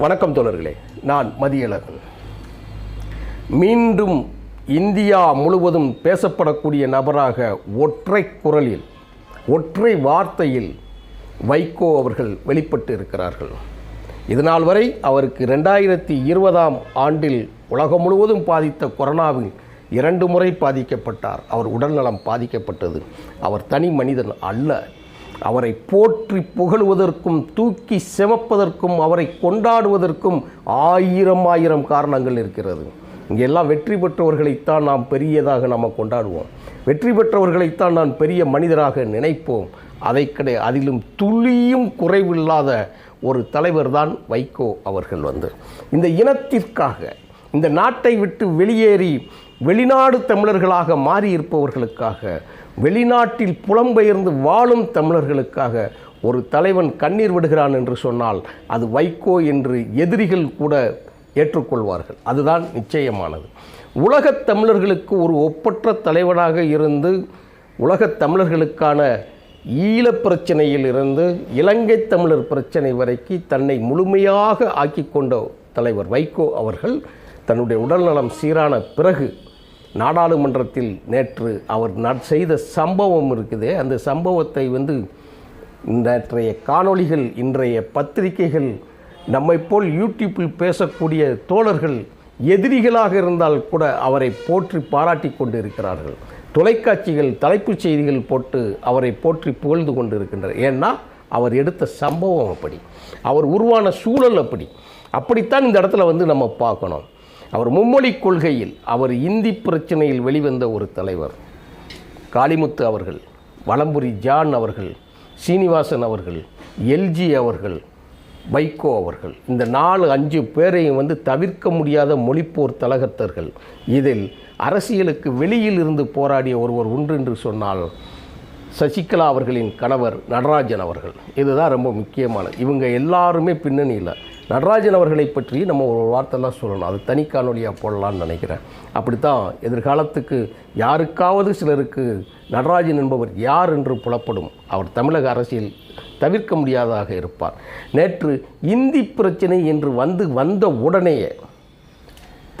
வணக்கம் தோழர்களே நான் மதியழகன். மீண்டும் இந்தியா முழுவதும் பேசப்படக்கூடிய நபராக ஒற்றை குரலில் ஒற்றை வார்த்தையில் வைகோ அவர்கள் வெளிப்பட்டு இருக்கிறார்கள் இதனால் வரை அவருக்கு ரெண்டாயிரத்தி இருபதாம் ஆண்டில் உலகம் முழுவதும் பாதித்த கொரோனாவில் இரண்டு முறை பாதிக்கப்பட்டார். அவர் உடல்நலம் பாதிக்கப்பட்டது. அவர் தனி மனிதன் அல்ல. அவரை போற்றி புகழுவதற்கும் தூக்கி செமப்பதற்கும் அவரை கொண்டாடுவதற்கும் ஆயிரம் ஆயிரம் காரணங்கள் இருக்கிறது. இங்கே எல்லாம் வெற்றி பெற்றவர்களைத்தான் நாம் பெரியதாக நாம் கொண்டாடுவோம். வெற்றி பெற்றவர்களைத்தான் நான் பெரிய மனிதராக நினைப்போம். அதை கிடை அதிலும் துளியும் குறைவில்லாத ஒரு தலைவர் தான் வைகோ அவர்கள் வந்து. இந்த இனத்திற்காக இந்த நாட்டை விட்டு வெளியேறி வெளிநாடு தமிழர்களாக மாறியிருப்பவர்களுக்காக வெளிநாட்டில் புலம்பெயர்ந்து வாழும் தமிழர்களுக்காக ஒரு தலைவன் கண்ணீர் விடுகிறான் என்று சொன்னால் அது வைகோ என்று எதிரிகள் கூட ஏற்றுக்கொள்வார்கள். அதுதான் நிச்சயமானது. உலகத் தமிழர்களுக்கு ஒரு ஒப்பற்ற தலைவனாக இருந்து உலகத் தமிழர்களுக்கான ஈழப் பிரச்சனையில் இருந்து இலங்கை தமிழர் பிரச்சனை வரைக்கு தன்னை முழுமையாக ஆக்கி கொண்ட தலைவர் வைகோ அவர்கள் தன்னுடைய உடல்நலம் சீரான பிறகு நாடாளுமன்றத்தில் நேற்று அவர் நட் செய்த சம்பவம் இருக்குது. அந்த சம்பவத்தை வந்து நேற்றைய காணொளிகள் இன்றைய பத்திரிகைகள் நம்மை போல் யூடியூப்பில் பேசக்கூடிய தோழர்கள் எதிரிகளாக இருந்தால் கூட அவரை போற்றி பாராட்டி கொண்டு இருக்கிறார்கள் தொலைக்காட்சிகள் தலைப்புச் செய்திகள் போட்டு அவரை போற்றி புகழ்ந்து கொண்டு இருக்கின்றனர் ஏன்னா அவர் எடுத்த சம்பவம் அப்படி. அவர் உருவான சூழல் அப்படி. அப்படித்தான் இந்த இடத்துல வந்து நம்ம பார்க்கணும். அவர் மும்மொழி கொள்கையில் அவர் இந்தி பிரச்சனையில் வெளிவந்த ஒரு தலைவர். காளிமுத்து அவர்கள் வலம்புரி ஜான் அவர்கள் சீனிவாசன் அவர்கள் எல்ஜி அவர்கள் வைகோ அவர்கள் இந்த நாலு அஞ்சு பேரையும் வந்து தவிர்க்க முடியாத மொழிப்போர் தலகத்தர்கள். இதில் அரசியலுக்கு வெளியில் இருந்து போராடிய ஒருவர் உண்டு என்று சொன்னால் சசிகலா அவர்களின் கணவர் நடராஜன் அவர்கள். இதுதான் ரொம்ப முக்கியமானது. இவங்க எல்லாருமே பின்னணியில். நடராஜன் அவர்களை பற்றி நம்ம ஒரு வார்த்தைலாம் சொல்லணும். அது தனி காணொலியாக போடலான்னு நினைக்கிறேன். அப்படித்தான் எதிர்காலத்துக்கு யாருக்காவது சிலருக்கு நடராஜன் என்பவர் யார் என்று புலப்படும். அவர் தமிழக அரசியல் தவிர்க்க முடியாததாக இருப்பார். நேற்று இந்தி பிரச்சனை என்று வந்து வந்த உடனேயே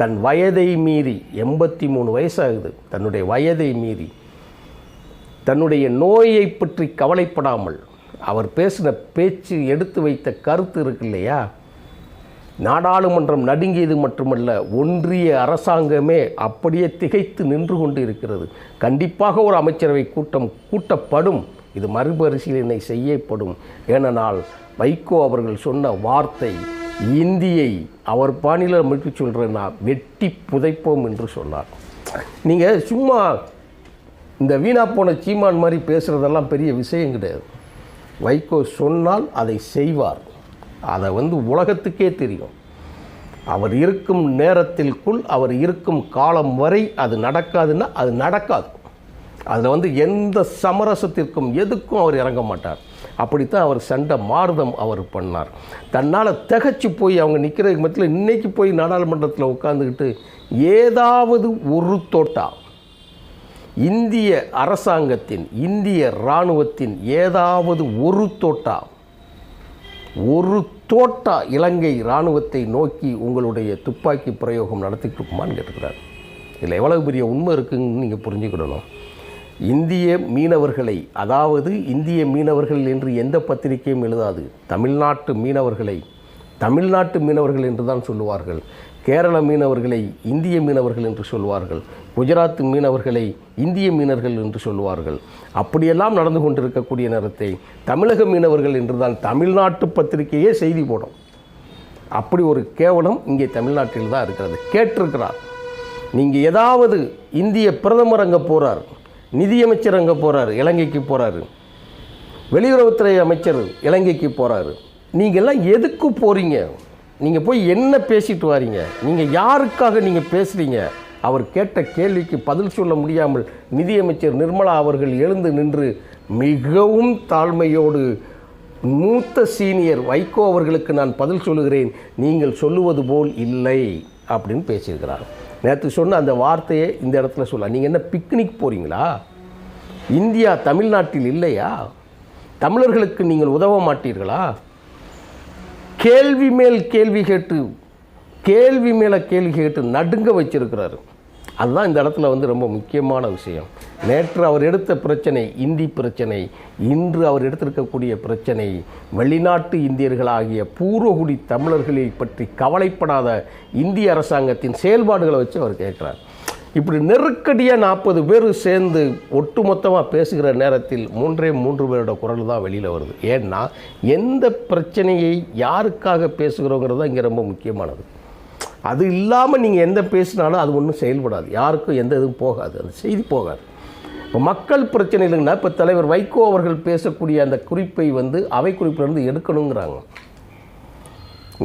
தன் வயதை மீறி எண்பத்தி மூணு வயசாகுது. தன்னுடைய வயதை மீறி தன்னுடைய நோயை பற்றி கவலைப்படாமல் அவர் பேசின பேச்சு எடுத்து வைத்த கருத்து இருக்கு இல்லையா? நாடாளுமன்றம் நடுங்கியது மட்டுமல்ல ஒன்றிய அரசாங்கமே அப்படியே திகைத்து நின்று கொண்டு இருக்கிறது கண்டிப்பாக ஒரு அமைச்சரவை கூட்டம் கூட்டப்படும். இது மறுபரிசீலனை செய்யப்படும். ஏனென்றால் வைகோ அவர்கள் சொன்ன வார்த்தை இந்தியை அவர் பாணியில் மட்டும் சொல்கிறேன்னா வெட்டி புதைப்போம் என்று சொன்னார். நீங்கள் சும்மா இந்த வீணா போன சீமான் மாதிரி பேசுகிறதெல்லாம் பெரிய விஷயம் கிடையாது. வைகோ சொன்னால் அதை செய்வார். அதை வந்து உலகத்துக்கே தெரியும். அவர் இருக்கும் நேரத்திற்குள் அவர் இருக்கும் காலம் வரை அது நடக்காதுன்னா அது நடக்காது. அதில் வந்து எந்த சமரசத்திற்கும் எதுக்கும் அவர் இறங்க மாட்டார். அப்படித்தான் அவர் சண்டை மாறுதம் அவர் பண்ணார். தன்னால் திகச்சு போய் அவங்க நிற்கிறதுக்கு மத்தியில் இன்றைக்கி போய் நாடாளுமன்றத்தில் உட்காந்துக்கிட்டு ஏதாவது ஒரு தோட்டா இந்திய அரசாங்கத்தின் இந்திய இராணுவத்தின் ஏதாவது ஒரு தோட்டா ஒரு தோட்டா இலங்கை இராணுவத்தை நோக்கி உங்களுடைய துப்பாக்கி பிரயோகம் நடத்திட்டு இருக்குமான்னு கேட்டுக்கிறார் இதில் எவ்வளவு பெரிய உண்மை இருக்குன்னு நீங்கள் புரிஞ்சுக்கிடணும். இந்திய மீனவர்களை அதாவது இந்திய மீனவர்கள் என்று எந்த பத்திரிகையும் எழுதாது. தமிழ்நாட்டு மீனவர்களை தமிழ்நாட்டு மீனவர்கள் என்று தான் சொல்லுவார்கள். கேரள மீனவர்களை இந்திய மீனவர்கள் என்று சொல்வார்கள். குஜராத் மீனவர்களை இந்திய மீனவர்கள் என்று சொல்வார்கள். அப்படியெல்லாம் நடந்து கொண்டிருக்கக்கூடிய நேரத்தை தமிழக மீனவர்கள் என்றுதான் தமிழ்நாட்டு பத்திரிகையே செய்தி போடும். அப்படி ஒரு கேவலம் இங்கே தமிழ்நாட்டில் தான் இருக்கிறது. கேட்டிருக்கிறார். நீங்கள் ஏதாவது இந்திய பிரதமர் அங்கே போகிறார் நிதியமைச்சர் அங்கே போகிறார் இலங்கைக்கு போகிறாரு வெளியுறவுத்துறை அமைச்சர் இலங்கைக்கு போகிறாரு நீங்கள்லாம் எதுக்கு போகிறீங்க நீங்கள் போய் என்ன பேசிட்டு வாரீங்க? நீங்கள் யாருக்காக நீங்கள் பேசுகிறீங்க அவர் கேட்ட கேள்விக்கு பதில் சொல்ல முடியாமல் நிதியமைச்சர் நிர்மலா அவர்கள் எழுந்து நின்று மிகவும் தாழ்மையோடு மூத்த சீனியர் வைகோ அவர்களுக்கு நான் பதில் சொல்லுகிறேன். நீங்கள் சொல்லுவது போல் இல்லை அப்படின்னு பேசியிருக்கிறார். நேற்று சொன்ன அந்த வார்த்தையை இந்த இடத்துல சொல்ல நீங்கள் என்ன பிக்னிக் போகிறீங்களா இந்தியா தமிழ்நாட்டில் இல்லையா? தமிழர்களுக்கு நீங்கள் உதவ மாட்டீர்களா? கேள்வி மேல் கேள்வி கேட்டு கேள்வி மேலே கேள்வி கேட்டு நடுங்க வச்சிருக்கிறாரு. அதுதான் இந்த இடத்துல வந்து ரொம்ப முக்கியமான விஷயம். நேற்று அவர் எடுத்த பிரச்சனை இந்தி பிரச்சனை இன்று அவர் எடுத்திருக்கக்கூடிய பிரச்சனை வெளிநாட்டு இந்தியர்களாகிய பூர்வகுடி தமிழர்களை பற்றி கவலைப்படாத இந்திய அரசாங்கத்தின் செயல்பாடுகளை வச்சு அவர் கேட்குறார். இப்படி நெருக்கடியாக நாற்பது பேர் சேர்ந்து ஒட்டுமொத்தமாக பேசுகிற நேரத்தில் மூன்றே மூன்று பேரோட குரல் தான் வெளியில் வருது. ஏன்னா எந்த பிரச்சனையை யாருக்காக பேசுகிறோங்கிறது தான் இங்கே ரொம்ப முக்கியமானது. அது இல்லாமல் நீங்கள் எந்த பேசினாலும் அது ஒன்றும் செயல்படாது. யாருக்கும் எந்த இதுவும் போகாது. அந்த செய்தி போகாது. இப்போ மக்கள் பிரச்சனை இல்லைங்கன்னா இப்போ தலைவர் வைகோ அவர்கள் பேசக்கூடிய அந்த குறிப்பை வந்து அவை குறிப்பிலிருந்து எடுக்கணுங்கிறாங்க.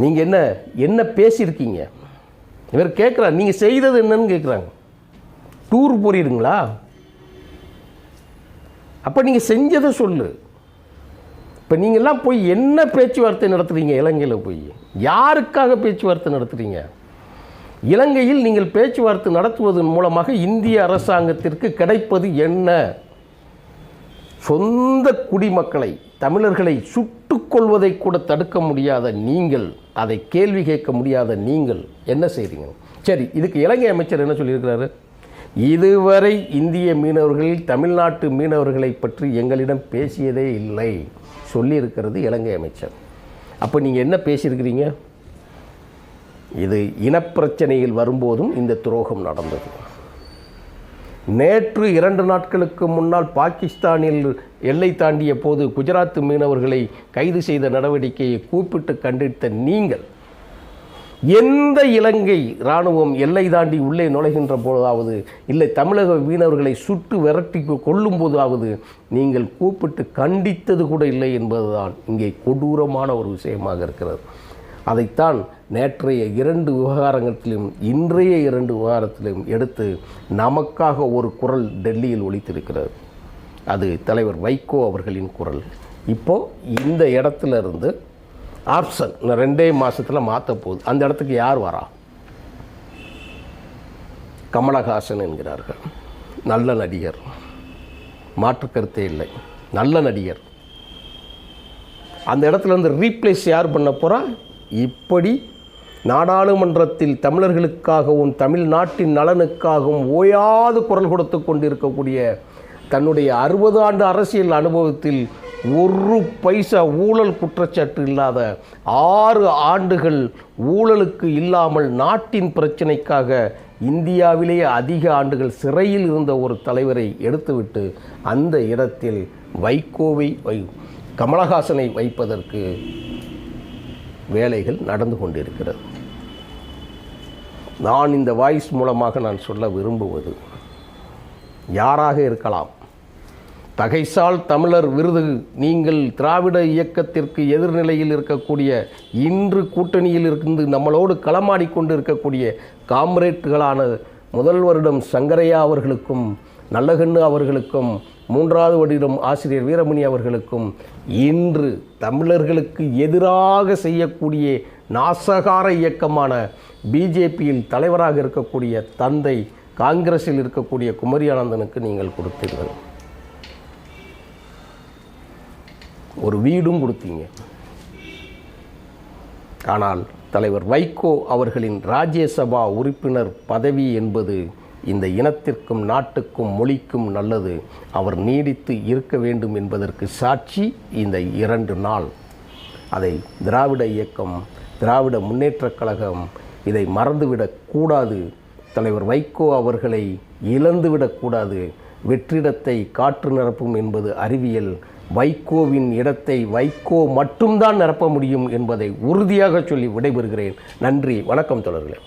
நீங்கள் என்ன என்ன பேசியிருக்கீங்க? இவர் கேட்குறாரு நீங்கள் செய்தது என்னன்னு கேட்குறாங்க டூர் போகிறீங்களா அப்போ நீங்கள் செஞ்சதை சொல்லு. இப்போ நீங்கள்லாம் போய் என்ன பேச்சுவார்த்தை நடத்துகிறீங்க இலங்கையில் போய்? யாருக்காக பேச்சுவார்த்தை நடத்துகிறீங்க இலங்கையில் நீங்கள் பேச்சுவார்த்தை நடத்துவதன் மூலமாக இந்திய அரசாங்கத்திற்கு கிடைப்பது என்ன? சொந்த குடிமக்களை தமிழர்களை சுட்டுக்கொள்வதை கூட தடுக்க முடியாத நீங்கள் அதை கேள்வி கேட்க முடியாத நீங்கள் என்ன செய்கிறீங்க சரி இதுக்கு இலங்கை அமைச்சர் என்ன சொல்லியிருக்கிறாரு? இதுவரை இந்திய மீனவர்கள் தமிழ்நாட்டு மீனவர்களை பற்றி எங்களிடம் பேசியதே இல்லை. சொல்லியிருக்கிறது இலங்கை அமைச்சர். அப்போ நீங்கள் என்ன பேசியிருக்கிறீங்க? இது இனப்பிரச்சனையில் வரும்போதும் இந்த துரோகம் நடந்தது. நேற்று இரண்டு நாட்களுக்கு முன்னால் பாகிஸ்தானில் எல்லை தாண்டிய போது குஜராத் மீனவர்களை கைது செய்த நடவடிக்கையை கூப்பிட்டு கண்டித்த நீங்கள் எந்த இலங்கை இராணுவம் எல்லை தாண்டி உள்ளே நுழைகின்ற போதாவது இல்லை தமிழக மீனவர்களை சுட்டு விரட்டி கொள்ளும் போதாவது நீங்கள் கூப்பிட்டு கண்டித்தது கூட இல்லை என்பதுதான் இங்கே கொடூரமான ஒரு விஷயமாக இருக்கிறது. அதைத்தான் நேற்றைய இரண்டு விவகாரங்களிலும் இன்றைய இரண்டு விவகாரத்திலும் எடுத்து நமக்காக ஒரு குரல் டெல்லியில் ஒழித்திருக்கிறது அது தலைவர் வைகோ அவர்களின் குரல். இப்போ இந்த இடத்துல இருந்து ஆப்ஷன். இன்னும் ரெண்டே மாதத்தில் மாற்ற போகுது அந்த இடத்துக்கு யார் வரா? கமலஹாசன் என்கிறார்கள். நல்ல நடிகர். மாற்று கருத்தே இல்லை. நல்ல நடிகர். அந்த இடத்துல வந்து ரீப்ளேஸ் யார் பண்ண போகிறா இப்படி நாடாளுமன்றத்தில் தமிழர்களுக்காகவும் தமிழ்நாட்டின் நலனுக்காகவும் ஓயாது குரல் கொடுத்து கொண்டிருக்கக்கூடிய தன்னுடைய அறுபது ஆண்டு அரசியல் அனுபவத்தில் ஒரு பைசா ஊழல் குற்றச்சாட்டு இல்லாத ஆறு ஆண்டுகள் ஊழலுக்கு இல்லாமல் நாட்டின் பிரச்சனைக்காக இந்தியாவிலேயே அதிக ஆண்டுகள் சிறையில் இருந்த ஒரு தலைவரை எடுத்துவிட்டு அந்த இடத்தில் வைகோவை வை கமலஹாசனை வைப்பதற்கு வேலைகள் நடந்து கொண்டிருக்கிறது. நான் இந்த வாய்ஸ் மூலமாக நான் சொல்ல விரும்புவது யாராக இருக்கலாம்? தகைசால் தமிழர் விருது நீங்கள் திராவிட இயக்கத்திற்கு எதிர்நிலையில் இருக்கக்கூடிய இன்று கூட்டணியில் இருந்து நம்மளோடு களமாடி கொண்டு இருக்கக்கூடிய காம்ரேட்டுகளான முதல் வருடம் சங்கரையா அவர்களுக்கும் நல்லகண்ணு அவர்களுக்கும் மூன்றாவது வருடம் ஆசிரியர் வீரமணி அவர்களுக்கும் இன்று தமிழர்களுக்கு எதிராக செய்யக்கூடிய நாசகார இயக்கமான பிஜேபியில் தலைவராக இருக்கக்கூடிய தந்தை காங்கிரஸில் இருக்கக்கூடிய குமரியானந்தனுக்கு நீங்கள் கொடுத்தீர்கள். ஒரு வீடும் கொடுத்தீங்க. ஆனால் தலைவர் வைகோ அவர்களின் ராஜ்யசபா உறுப்பினர் பதவி என்பது இந்த இனத்திற்கும் நாட்டுக்கும் மொழிக்கும் நல்லது. அவர் நீடித்து இருக்க வேண்டும் என்பதற்கு சாட்சி இந்த இரண்டு நாள். அதை திராவிட இயக்கம் திராவிட முன்னேற்றக் கழகம் இதை மறந்துவிடக்கூடாது தலைவர் வைகோ அவர்களை இழந்துவிடக்கூடாது வெற்றிடத்தை காற்று நிரப்பும் என்பது அறிவியல். வைகோவின் இடத்தை வைகோ மட்டும்தான் நிரப்ப முடியும் என்பதை உறுதியாக சொல்லி விடைபெறுகிறேன். நன்றி. வணக்கம் தொடர்களே